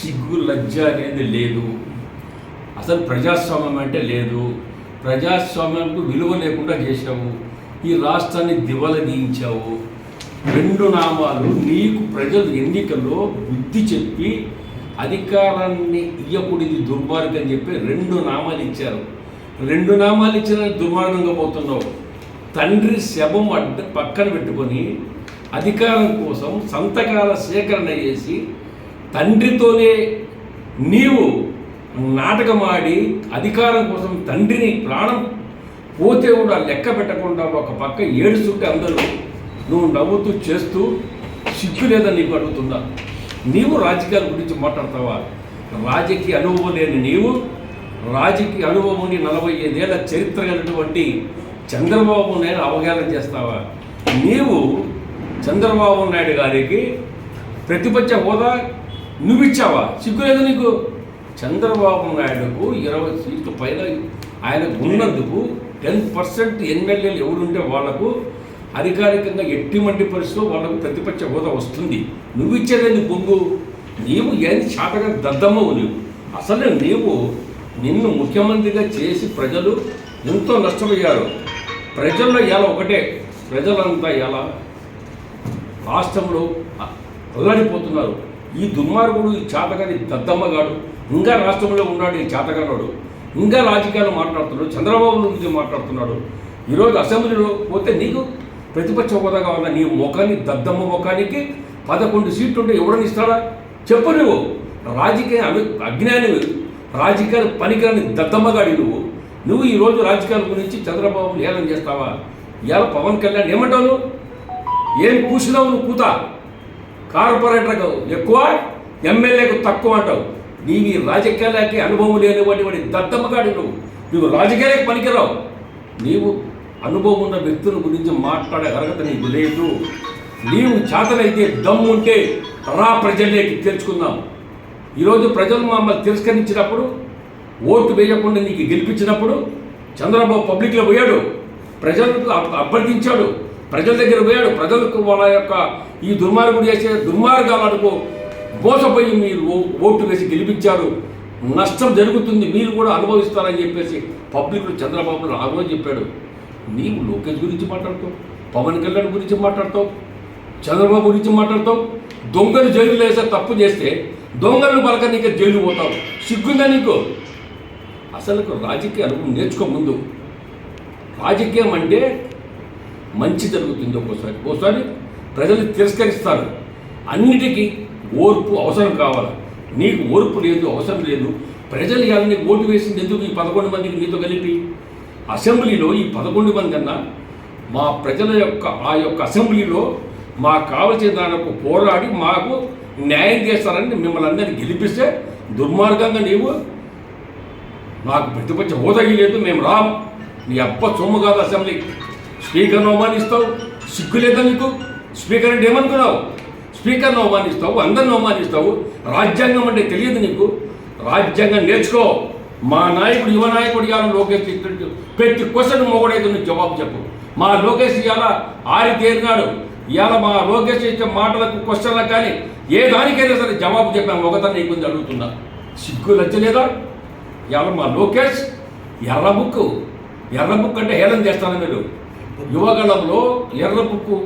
సిగ్గు లజ్జ అనేది లేదు. అసలు ప్రజాస్వామ్యం అంటే లేదు. ప్రజాస్వామ్యంకు విలువ లేకుండా చేశావు. ఈ రాష్ట్రాన్ని దివలదీయించావు రెండు నామాలు నీకు ప్రజలు ఎన్నికల్లో బుద్ధి చెప్పి అధికారాన్ని ఇయ్యకూడదు దుర్మార్గం అని చెప్పి రెండు నామాలు ఇచ్చారు. రెండు నామాలు ఇచ్చిన దుర్మార్గంగా పోతున్నావు. తండ్రి శవం అడ్డ పక్కన పెట్టుకొని అధికారం కోసం సంతకాల సేకరణ చేసి తండ్రితోనే నీవు నాటకమాడి అధికారం కోసం తండ్రిని ప్రాణం పోతే కూడా లెక్క పెట్టకుండా ఒక పక్క ఏడుచుంటే అందరూ నువ్వు నవ్వుతూ చేస్తూ సిగ్గు లేదని నీకు అడుగుతుందా నీవు రాజకీయాల గురించి మాట్లాడతావా? రాజకీయ అనుభవం లేని నీవు రాజకీయ అనుభవం ఉండి నలభై ఐదేళ్ళ చరిత్ర కలిగినటువంటి చంద్రబాబు నాయుడు అవగాహన చేస్తావా? నీవు చంద్రబాబు నాయుడు గారికి ప్రతిపక్ష హోదా నువ్విచ్చావా? సిగ్గులేదు నీకు? చంద్రబాబు నాయుడుకు ఇరవై సీట్లు పైన ఆయనకు ఉన్నందుకు టెన్ పర్సెంట్ ఎమ్మెల్యేలు ఎవరుంటే వాళ్ళకు అధికారికంగా ఎట్టిమంటి పరిస్థితిలో వాళ్ళకు ప్రతిపక్ష హోదా వస్తుంది. నువ్వు ఇచ్చేదేంది బొంగు నీవు ఏంది చాటగా దద్దమ్మవు నువ్వు అసలు నీవు నిన్ను ముఖ్యమంత్రిగా చేసి ప్రజలు ఎంతో నష్టపోయారు. ప్రజల్లో ఎలా ఒకటే. ప్రజలంతా ఎలా రాష్ట్రంలో అల్లాడిపోతున్నారు. ఈ దుర్మార్గుడు ఈ చాతగాని దద్దమ్మగాడు ఇంకా రాష్ట్రంలో ఉన్నాడు ఈ చాతగాడు ఇంకా రాజకీయాలు మాట్లాడుతున్నాడు చంద్రబాబు గురించి మాట్లాడుతున్నాడు. ఈరోజు అసెంబ్లీలో పోతే నీకు ప్రతిపక్ష హోదా కావాలా? నీ ముఖాన్ని దద్దమ్మ ముఖానికి పదకొండు సీట్లు ఉంటే ఎవడని ఇస్తాడా? చెప్పు నువ్వు. రాజకీయ అవి అజ్ఞానివి రాజకీయాలు పనికిరాని దద్దమ్మగాడి నువ్వు. నువ్వు ఈరోజు రాజకీయాల గురించి చంద్రబాబు ఏలం చేస్తావా? ఇవాళ పవన్ కళ్యాణ్ ఏమంటావు ఏం కూసినావు నువ్వు కూతా కార్పొరేటర్కు ఎక్కువ ఎమ్మెల్యేకు తక్కువ అంటావు. నీవి రాజకీయాలకి అనుభవం లేనివాడి వాడి దద్దమ్మగాడి నువ్వు. నువ్వు రాజకీయాలకు పనికిరావు. నీవు అనుభవం ఉన్న వ్యక్తుల గురించి మాట్లాడే అర్హత నీకు లేదు. నీవు చేతనైతే దమ్ము ఉంటే రా ప్రజల్లోకి తెరుచుకుందాం. ఈరోజు ప్రజలు మమ్మల్ని తిరస్కరించినప్పుడు ఓటు వేయకుండా నీకు గెలిపించినప్పుడు చంద్రబాబు పబ్లిక్లో పోయాడు. ప్రజలకు అభ్యర్థించాడు. ప్రజల దగ్గర పోయాడు. ప్రజలకు వాళ్ళ యొక్క ఈ దుర్మార్గుడు చేసే దుర్మార్గాలకు మోసపోయి మీరు ఓ- ఓటు వేసి గెలిపించారు. నష్టం జరుగుతుంది మీరు కూడా అనుభవిస్తారని చెప్పేసి పబ్లిక్లో చంద్రబాబు ఆ రోజు చెప్పాడు. నీవు లోకేష్ గురించి మాట్లాడుతావు పవన్ కళ్యాణ్ గురించి మాట్లాడతావు చంద్రబాబు గురించి మాట్లాడతావు. దొంగలు జైలు వేసే తప్పు చేస్తే దొంగలను పలక నీకు జైలు పోతావు. సిగ్గుందా నీకు? అసలు రాజకీయ అనుభవం నేర్చుకో ముందు. రాజకీయం అంటే మంచి జరుగుతుంది ఒక్కోసారి ఒకసారి ప్రజలు తిరస్కరిస్తారు. అన్నిటికీ ఓర్పు అవసరం కావాలి. నీకు ఓర్పు లేదు అవసరం లేదు. ప్రజలు ఇవాళ నీకు ఓటు వేసింది ఎందుకు ఈ పదకొండు మందికి నీతో కలిపి? అసెంబ్లీలో ఈ పదకొండు మంది కన్నా మా ప్రజల యొక్క ఆ యొక్క అసెంబ్లీలో మాకు కావలసిన దానికి పోరాడి మాకు న్యాయం చేస్తారని మిమ్మల్ని అందరినీ గెలిపిస్తే దుర్మార్గంగా నీవు నాకు ప్రతిపక్ష హోదా లేదు మేము రాము. నీ అప్ప సొమ్ము కాదు అసెంబ్లీ. స్పీకర్ను అవమానిస్తావు? సిగ్గు లేదా నీకు? స్పీకర్ అంటే ఏమనుకున్నావు? స్పీకర్ను అవమానిస్తావు అందరిని అవమానిస్తావు రాజ్యాంగం అంటే తెలియదు నీకు. రాజ్యాంగం నేర్చుకో. మా నాయకుడు యువ నాయకుడు ఇవాళ లోకేష్ ఇట్టు ప్రతి క్వశ్చన్ మొగడైతే నువ్వు జవాబు చెప్పు. మా లోకేష్ ఇవాళ ఆరి తేరినాడు ఇవాళ మా లోకేష్ ఇచ్చే మాటలకు క్వశ్చన్లకు కానీ ఏ దానికైనా సరే జవాబు చెప్పాము ఒకతను నీకు అడుగుతున్నా. సిగ్గు లచ్చలేదా ఇవాళ మా లోకేష్ ఎర్ర బుక్ ఎర్ర బుక్ అంటే హేళన చేస్తాను మీరు యువగళంలో ఎర్రపుకు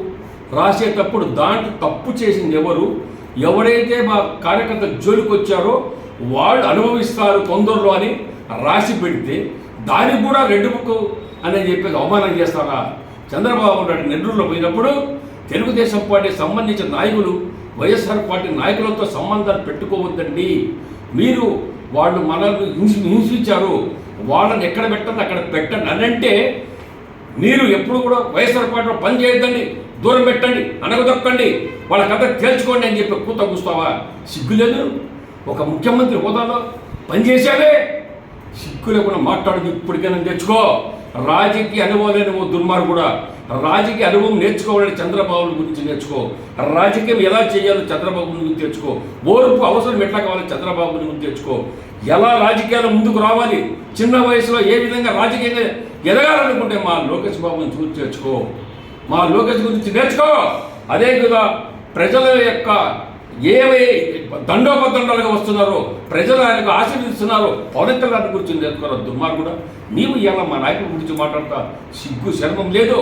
రాసేటప్పుడు దాంట్లో తప్పు చేసింది ఎవరు? ఎవరైతే మా కార్యకర్త జోలికి వచ్చారో వాళ్ళు అనుభవిస్తారు కొందరులో అని రాసి పెడితే దానికి కూడా రెడ్ బుక్ అని చెప్పేసి అవమానం చేస్తారా? చంద్రబాబు నాయుడు నెల్లూరులో పోయినప్పుడు తెలుగుదేశం పార్టీ సంబంధించిన నాయకులు వైఎస్ఆర్ పార్టీ నాయకులతో సంబంధాలు పెట్టుకోవద్దండి. మీరు వాళ్ళు మనల్ని హింసించారు. వాళ్ళని ఎక్కడ పెట్టండి అక్కడ పెట్టండి. అని అంటే మీరు ఎప్పుడు కూడా వైఎస్ఆర్ పార్టీలో పని చేయొద్దండి దూరం పెట్టండి అనగదొక్కండి వాళ్ళ కథ తేల్చుకోండి అని చెప్పి కూత కూస్తావా? సిగ్గులేదు ఒక ముఖ్యమంత్రి హోదాలో పనిచేసావే సిగ్గు లేకుండా మాట్లాడదు ఇప్పటికైనా తెచ్చుకో రాజకీయ అనుభవం లేని ఓ దుర్మార్గుడా రాజకీయ అనుభవం నేర్చుకోవాలని చంద్రబాబు గురించి నేర్చుకో. రాజకీయం ఎలా చేయాలో చంద్రబాబు గురించి తెచ్చుకో ఓర్పు అవసరం ఎట్లా కావాలో చంద్రబాబు గురించి తెచ్చుకో ఎలా రాజకీయాలు ముందుకు రావాలి? చిన్న వయసులో ఏ విధంగా రాజకీయంగా ఎదగాలనుకుంటే మా లోకేష్ బాబుని చూసి చేర్చుకో మా లోకేష్ గురించి నేర్చుకో. అదేవిధంగా ప్రజల యొక్క ఏవే దండోపదండాలుగా వస్తున్నారో ప్రజలు ఆయనకు ఆశీర్వదిస్తున్నారు పవన్ కళ్యాణ్ గురించి నేర్చుకున్నారు దుర్మార్గుడు? నీవు ఇలా మా నాయకుల గురించి మాట్లాడతా సిగ్గు శర్మం లేదు.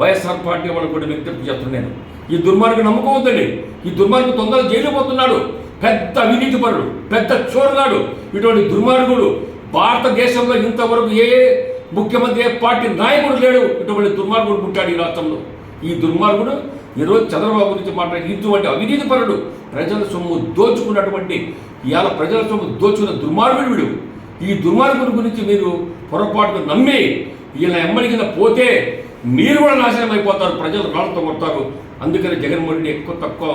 వైఎస్ఆర్ పార్టీ వాళ్ళకు కూడా విజ్ఞప్తి చేస్తున్నాను ఈ దుర్మార్గు నమ్ముకోవద్దండి. ఈ దుర్మార్గు తొందరగా జైలు పోతున్నాడు. పెద్ద అవినీతి పరుడు పెద్ద చోరుగాడు. ఇటువంటి దుర్మార్గుడు భారతదేశంలో ఇంతవరకు ఏ ముఖ్యమంత్రి ఏ పార్టీ నాయకుడు లేడు. ఇటువంటి దుర్మార్గుడు పుట్టాడు ఈ రాష్ట్రంలో. ఈ దుర్మార్గుడు ఈరోజు చంద్రబాబు గురించి మాట్లాడి ఇటువంటి అవినీతి పరుడు ప్రజల సొమ్ము దోచుకున్నటువంటి ఇవాళ ప్రజల సొమ్ము దోచుకున్న దుర్మార్గుడు వీడు. ఈ దుర్మార్గుడి గురించి మీరు పొరపాటు నమ్మి ఈయన ఎమ్మడి కింద పోతే మీరు కూడా నాశనం అయిపోతారు ప్రజలు రాళ్ళతో కొడతారు. అందుకని జగన్మోహన్ రెడ్డి ఎక్కువ తక్కువ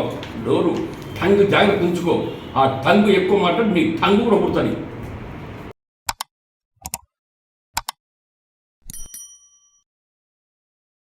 డోరు టంగ్ జాగ్రత్త ఉంచుకో. ఆ టంగు ఎక్కువ మాట నీ టంగు కూడా పుడుతుంది